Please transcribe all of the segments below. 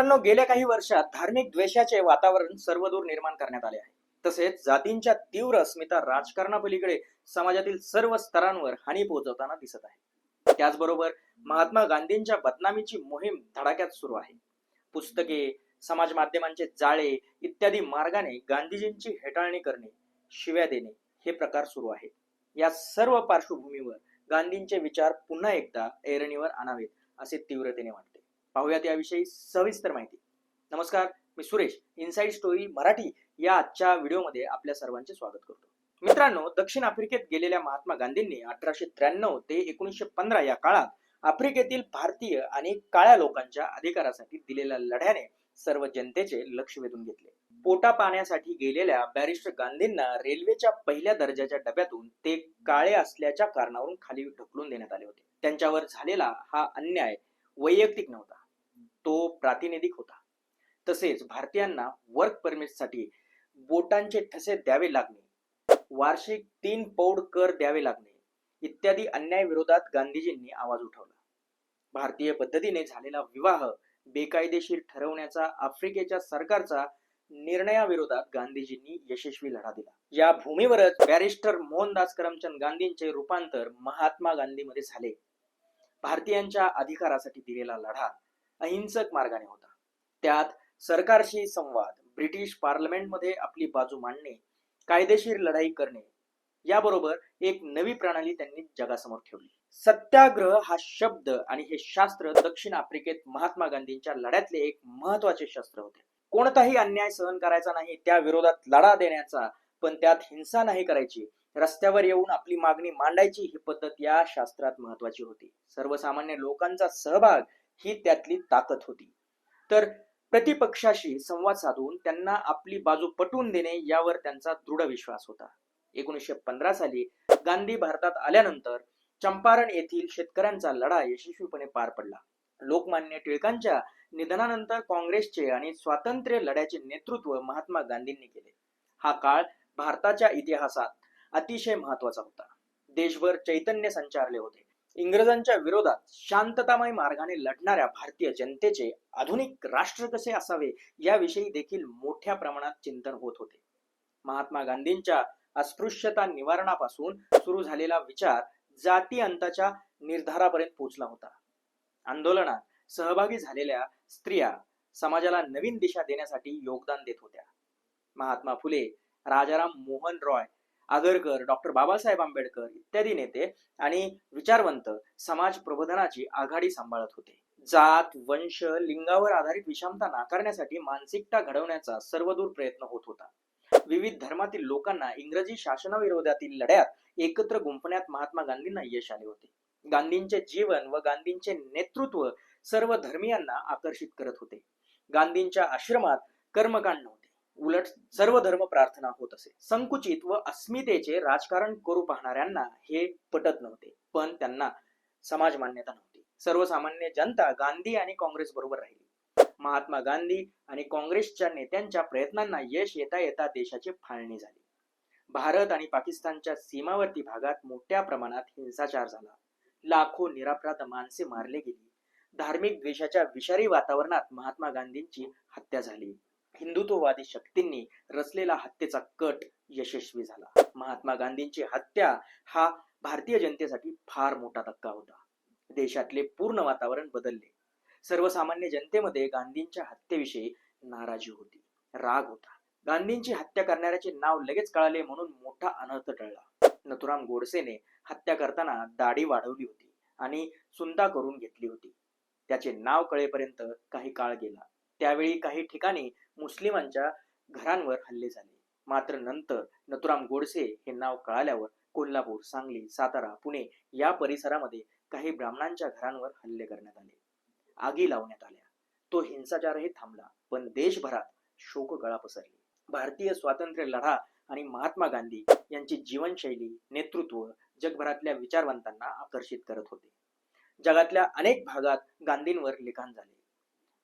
मित्रांनो गेल्या काही वर्षात धार्मिक द्वेषाचे वातावरण सर्वदूर निर्माण करण्यात आले आहे. तसेच जातींच्या तीव्र अस्मिता राजकारणापलीकडे समाजातील सर्व स्तरांवर हानी पोहोचवताना दिसत आहे. त्याचबरोबर महात्मा गांधींच्या बदनामीची मोहीम धडाक्यात सुरू आहे. पुस्तके समाज माध्यमांचे जाळे इत्यादी मार्गाने गांधीजींची हेटाळणी करणे शिव्या देणे हे प्रकार सुरू आहे या सर्व पार्श्वभूमीवर गांधींचे विचार पुन्हा एकदा ऐरणीवर आणावेत असे तीव्रतेने वाटते. पाहूयात याविषयी सविस्तर माहिती. नमस्कार मी सुरेश इनसाइड स्टोरी मराठी या आजच्या व्हिडिओमध्ये आपल्या सर्वांचे स्वागत करतो. मित्रांनो दक्षिण आफ्रिकेत गेलेल्या महात्मा गांधींनी अठराशे त्र्याण्णव ते एकोणीसशे पंधरा या काळात आफ्रिकेतील भारतीय आणि काळ्या लोकांच्या अधिकारासाठी दिलेल्या लढ्याने सर्व जनतेचे लक्ष वेधून घेतले. पोटा पाण्यासाठी गेलेल्या बॅरिस्टर गांधींना रेल्वेच्या पहिल्या दर्जाच्या डब्यातून ते काळे असल्याच्या कारणावरून खाली ढकलून देण्यात आले होते. त्यांच्यावर झालेला हा अन्याय वैयक्तिक नव्हता. तो प्रातिनिधिक होता. तसेच भारतीयांना वर्क परमिटसाठी बोटांचे ठसे द्यावे लागणे वार्षिक तीन पौड कर द्यावे लागणे इत्यादी अन्याय विरोधात गांधीजींनी आवाज उठवला. भारतीय पद्धतीने झालेला विवाह बेकायदेशीर ठरवण्याचा आफ्रिकेच्या सरकारचा निर्णयाविरोधात गांधीजींनी यशस्वी लढा दिला. या भूमीवरच बॅरिस्टर मोहनदास करमचंद गांधींचे रूपांतर महात्मा गांधीमध्ये झाले. भारतीयांच्या अधिकारासाठी दिलेला लढा अहिंसक मार्गाने होता. त्यात सरकारशी संवाद ब्रिटिश पार्लमेंटमध्ये आपली बाजू मांडणे कायदेशीर लढाई करणे याबरोबर एक नवी प्रणाली त्यांनी जगासमोर ठेवली. सत्याग्रह हा शब्द आणि हे शास्त्र दक्षिण आफ्रिकेत महात्मा गांधींच्या लढ्यातले एक महत्त्वाचे शस्त्र होते. कोणताही अन्याय सहन करायचा नाही त्या विरोधात लढा देण्याचा पण त्यात हिंसा नाही करायची रस्त्यावर येऊन आपली मागणी मांडायची ही पद्धत या शास्त्रात महत्वाची होती. सर्वसामान्य लोकांचा सहभाग ही त्यातली ताकद होती. तर प्रतिपक्षाशी संवाद साधून त्यांना आपली बाजू पटवून देणे यावर त्यांचा दृढ विश्वास होता. एकोणीसशे पंधरा साली गांधी भारतात आल्यानंतर चंपारण येथील शेतकऱ्यांचा लढा यशस्वीपणे पार पडला. लोकमान्य टिळकांच्या निधनानंतर काँग्रेसचे आणि स्वातंत्र्य लढ्याचे नेतृत्व महात्मा गांधींनी केले. हा काळ भारताच्या इतिहासात अतिशय महत्त्वाचा होता. देशभर चैतन्य संचारले होते. इंग्रजांच्या विरोधात शांततामय मार्गाने लढणाऱ्या भारतीय जनतेचे आधुनिक राष्ट्र कसे असावे याविषयी देखील मोठ्या प्रमाणात चिंतन होत होते. महात्मा गांधींच्या अस्पृश्यता निवारणापासून सुरू झालेला विचार जाती अंताच्या निर्धारापर्यंत पोहोचला होता. आंदोलनात सहभागी झालेल्या स्त्रिया समाजाला नवीन दिशा देण्यासाठी योगदान देत होत्या. महात्मा फुले राजाराम मोहन रॉय आगरकर डॉक्टर बाबासाहेब आंबेडकर इत्यादी नेते आणि विचारवंत समाज प्रबोधनाची आघाडी सांभाळत होते. जात वंश लिंगावर आधारित विषमता नाकारण्यासाठी मानसिकता घडवण्याचा सर्वदूर प्रयत्न होत होता. विविध धर्मातील लोकांना इंग्रजी शासनाविरोधातील लढ्यात एकत्र गुंफण्यात महात्मा गांधींना यश आले होते. गांधींचे जीवन व गांधींचे नेतृत्व सर्व धर्मियांना आकर्षित करत होते. गांधींच्या आश्रमात कर्मकांड नव्हते उलट सर्व धर्म प्रार्थना होत असे. संकुचित व अस्मितेचे राजकारण करू पाहणाऱ्यांना हे पटत नव्हते पण त्यांना समाज मान्यता नव्हती. सर्वसामान्य जनता गांधी आणि काँग्रेस बरोबर राहिली. महात्मा गांधी आणि काँग्रेसच्या नेत्यांच्या प्रयत्नांना यश येता येता देशाची फाळणी झाली. भारत आणि पाकिस्तानच्या सीमावर्ती भागात मोठ्या प्रमाणात हिंसाचार झाला. लाखो निरापराध माणसे मारले गेली. धार्मिक द्वेषाच्या विषारी वातावरणात महात्मा गांधींची हत्या झाली. हिंदुत्ववादी शक्तींनी रचलेला हत्येचा कट यशस्वी झाला. महात्मा गांधींची हत्या हा भारतीय जनतेसाठी फार मोठा धक्का होता. देशातले पूर्ण वातावरण बदलले. सर्वसामान्य जनतेमध्ये गांधींच्या हत्येविषयी नाराजी होती. राग होता. गांधींची हत्या करणाऱ्याचे नाव लगेच कळाले म्हणून मोठा अनर्थ टळला. नथुराम गोडसेने हत्या करताना दाढी वाढवली होती आणि सुंदा करून घेतली होती. त्याचे नाव कळेपर्यंत काही काळ गेला. त्यावेळी काही ठिकाणी मुस्लिमांच्या घरांवर हल्ले झाले. मात्र नंतर नथुराम गोडसे हे नाव कळाल्यावर कोल्हापूर सांगली सातारा पुणे या परिसरामध्ये काही ब्राह्मणांच्या घरांवर हल्ले करण्यात आले. आगी लावण्यात आल्या. तो हिंसाचारही थांबला पण देशभरात शोकगळा पसरली. भारतीय स्वातंत्र्य लढा आणि महात्मा गांधी यांची जीवनशैली नेतृत्व जगभरातल्या विचारवंतांना आकर्षित करत होते. जगातल्या अनेक भागात गांधींवर लिखाण झाले.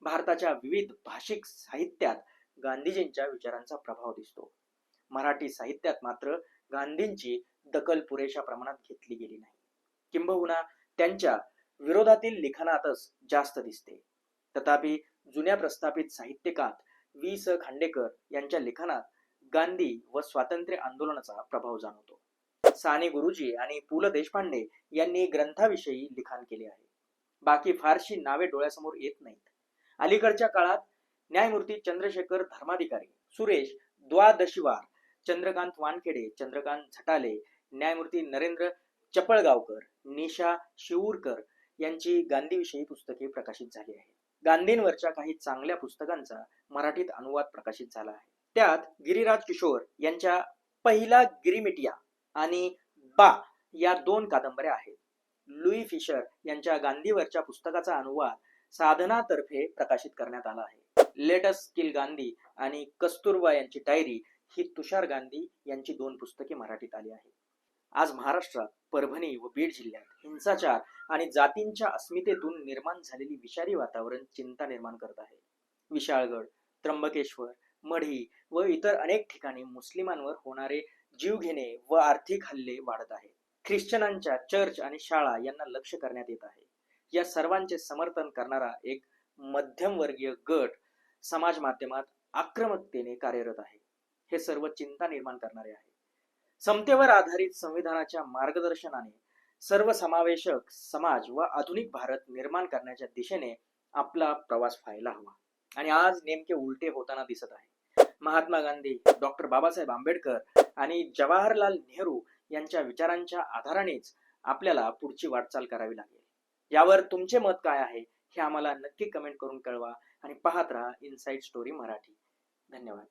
भारताच्या विविध भाषिक साहित्यात गांधीजींच्या विचारांचा प्रभाव दिसतो. मराठी साहित्यात मात्र गांधींची दखल पुरेशा प्रमाणात घेतली गेली नाही. किंबहुना त्यांच्या विरोधातील लिखाणातच जास्त दिसते. तथापि जुन्या प्रस्थापित साहित्यकात वी स. खांडेकर यांच्या लिखाणात गांधी व स्वातंत्र्य आंदोलनाचा प्रभाव जाणवतो. साने गुरुजी आणि पु. ल. देशपांडे यांनी ग्रंथाविषयी लिखाण केले आहे. बाकी फारशी नावे डोळ्यासमोर येत नाही. अलीकडच्या काळात न्यायमूर्ती चंद्रशेखर धर्माधिकारी सुरेश द्वादशीवार चंद्रकांत वानखेडे चंद्रकांत झटाले न्यायमूर्ती नरेंद्र चपळगावकर निशा शिवूरकर यांची गांधीविषयी पुस्तके प्रकाशित झाली आहेत. गांधींवरच्या काही चांगल्या पुस्तकांचा मराठीत अनुवाद प्रकाशित झाला आहे. त्यात गिरिराज किशोर यांच्या पहिला गिरिमिटिया आणि बा या दोन कादंबऱ्या आहेत. लुई फिशर यांच्या गांधीवरच्या पुस्तकाचा अनुवाद साधनातर्फे प्रकाशित करण्यात आला आहे. लेटस किल गांधी आणि कस्तुरबा यांची डायरी ही तुषार गांधी यांची दोन पुस्तके मराठीत आली आहेत आज महाराष्ट्रात परभणी व बीड जिल्ह्यात हिंसाचार आणि जातींच्या अस्मितेतून निर्माण झालेली विषारी वातावरण चिंता निर्माण करत आहे. विशाळगड त्र्यंबकेश्वर मढी व इतर अनेक ठिकाणी मुस्लिमांवर होणारे जीवघेणे व आर्थिक हल्ले वाढत आहेत. ख्रिश्चनांच्या चर्च आणि शाळा यांना लक्ष करण्यात येत आहे. या सर्वांचे समर्थन करणारा एक मध्यमवर्गीय गट समाज माध्यमात आक्रमकतेने कार्यरत आहे. हे सर्व चिंता निर्माण करणारे आहे. समतेवर आधारित संविधानाच्या मार्गदर्शनाने सर्वसमावेशक समाज व आधुनिक भारत निर्माण करण्याच्या दिशेने आपला प्रवास व्हायला हवा. आणि आज नेमके उलटे होताना दिसत आहे. महात्मा गांधी डॉक्टर बाबासाहेब आंबेडकर आणि जवाहरलाल नेहरू यांच्या विचारांच्या आधारानेच आपल्याला पुढची वाटचाल करावी लागेल. यावर तुमचे मत काय आहे हे आम्हाला नक्की कमेंट करून कळवा आणि पाहत राहा इनसाइड स्टोरी मराठी. धन्यवाद.